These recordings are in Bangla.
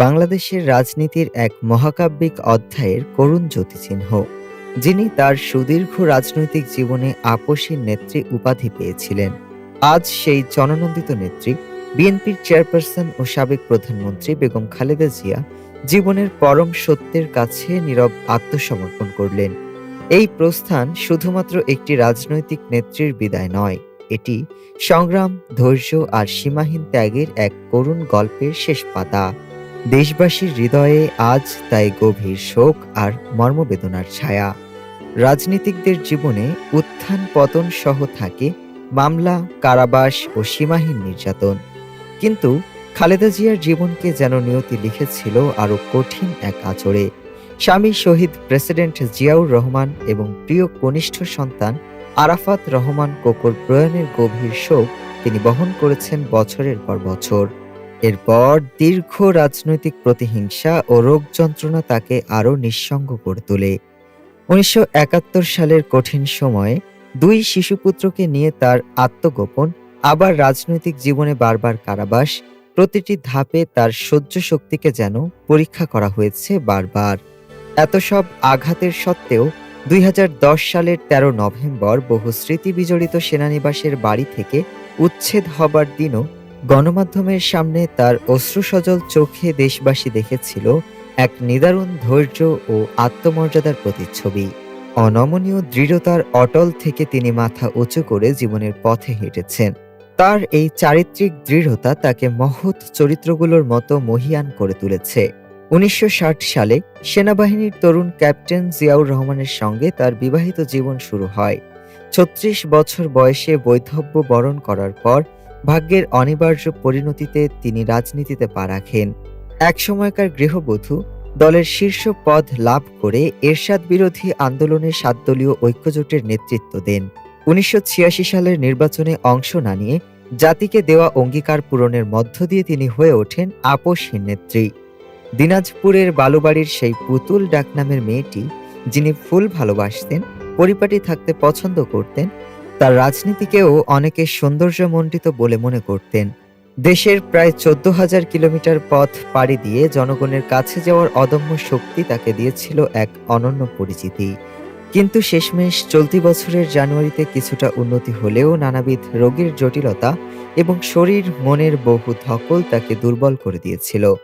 বাংলাদেশের রাজনীতির এক মহাকাব্যিক অধ্যায়ের করুণ জ্যোতিচিহ্ন, যিনি তার সুদীর্ঘ রাজনৈতিক জীবনে আপসী নেত্রী উপাধি পেয়েছিলেন। আজ সেই জননন্দিত নেত্রী, বিএনপির চেয়ারপারসন ও সাবেক প্রধানমন্ত্রী বেগম খালেদা জিয়া জীবনের পরম সত্যের কাছে নীরব আত্মসমর্পণ করলেন। এই প্রস্থান শুধুমাত্র একটি রাজনৈতিক নেত্রীর বিদায় নয়, এটি সংগ্রাম, ধৈর্য আর সীমাহীন ত্যাগের এক করুণ গল্পের শেষ পাতা। দেশবাসীর হৃদয়ে আজ তাই গভীর শোক আর মর্মবেদনার ছায়া। রাজনীতিকদের জীবনে উত্থান পতন সহ থাকে মামলা, কারাবাস ও সীমাহীন নির্যাতন। কিন্তু খালেদা জিয়ার জীবনকে যেন নিয়তি লিখেছিল আরও কঠিন এক আচরে স্বামী শহীদ প্রেসিডেন্ট জিয়াউর রহমান এবং প্রিয় কনিষ্ঠ সন্তান আরাফাত রহমান কোকর প্রয়াণের গভীর শোক তিনি বহন করেছেন বছরের পর বছর। এরপর দীর্ঘ রাজনৈতিক প্রতিহিংসা ও রোগ যন্ত্রণা তাকে আরও নিঃসঙ্গ করে তোলে। উনিশশো একাত্তর সালের কঠিন সময়ে দুই শিশুপুত্রকে নিয়ে তার আত্মগোপন, আবার রাজনৈতিক জীবনে বারবার কারাবাস, প্রতিটি ধাপে তার সহ্য শক্তিকে যেন পরীক্ষা করা হয়েছে বারবার। এত সব আঘাতের সত্ত্বেও দুই হাজার দশ সালের ১৩ নভেম্বর বহু স্মৃতি বিজড়িত সেনানিবাসের বাড়ি থেকে উচ্ছেদ হবার দিনও গণমাধ্যমের সামনে তার অশ্রুসজল চোখে দেশবাসী দেখেছিল এক নিদারুণ ধৈর্য ও আত্মমর্যাদার প্রতিচ্ছবি। অনমনীয় দৃঢ়তার অটল থেকে তিনি মাথা উঁচু করে জীবনের পথে হেঁটেছেন। তার এই চারিত্রিক দৃঢ়তা তাকে মহৎ চরিত্রগুলোর মতো মহিয়ান করে তুলেছে। উনিশশো ষাট সালে সেনাবাহিনীর তরুণ ক্যাপ্টেন জিয়াউর রহমানের সঙ্গে তার বিবাহিত জীবন শুরু হয়। ছত্রিশ বছর বয়সে বৈধব্য বরণ করার পর ভাগ্যের অনিবার্য পরিণতিতে তিনি রাজনীতিতে পা রাখেন। এক সময়কার গৃহবধূ দলের শীর্ষ পদ লাভ করে এরশাদ বিরোধী আন্দোলনে সাতদলীয় ঐক্যজোটের নেতৃত্ব দেন। উনিশশো সালের নির্বাচনে অংশ না নিয়ে জাতিকে দেওয়া অঙ্গীকার পূরণের মধ্য দিয়ে তিনি হয়ে ওঠেন আপসহীন নেত্রী। দিনাজপুরের বালুবাড়ির সেই পুতুল ডাকনামের মেয়েটি, যিনি ফুল ভালোবাসতেন, পরিপাটি থাকতে পছন্দ করতেন তার রাজনীতিকেও অনেকে সৌন্দর্যমণ্ডিত বলে মনে করতেন। দেশের প্রায় চোদ্দ হাজার কিলোমিটার পথ পাড়ি দিয়ে জনগণের কাছে যাওয়ার অদম্য শক্তি তাকে দিয়েছিল এক অনন্য পরিচিতি। কিন্তু শেষমেশ চলতি বছরের জানুয়ারিতে কিছুটা উন্নতি হলেও নানাবিধ রোগের জটিলতা এবং শরীর, মনের বহু ধকল তাকে দুর্বল করে দিয়েছিল।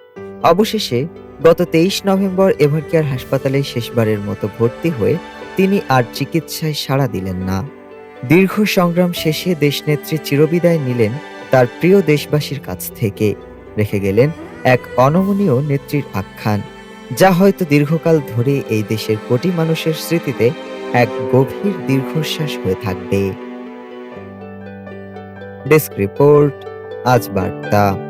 অবশেষে গত তেইশ নভেম্বর এভারকেয়ার হাসপাতালে শেষবারের মতো ভর্তি হয়ে তিনি আর চিকিৎসায় সাড়া দিলেন না। দীর্ঘ সংগ্রাম শেষে দেশনেত্রী চিরবিদায় নিলেন তার প্রিয় দেশবাসীর কাছ থেকে, রেখে গেলেন এক অনমনীয় নেত্রীর আখ্যান, যা হয়তো দীর্ঘকাল ধরে এই দেশের কোটি মানুষের স্মৃতিতে এক গভীর দীর্ঘশ্বাস হয়ে থাকবে। ডেস্ক রিপোর্ট, আজ বার্তা।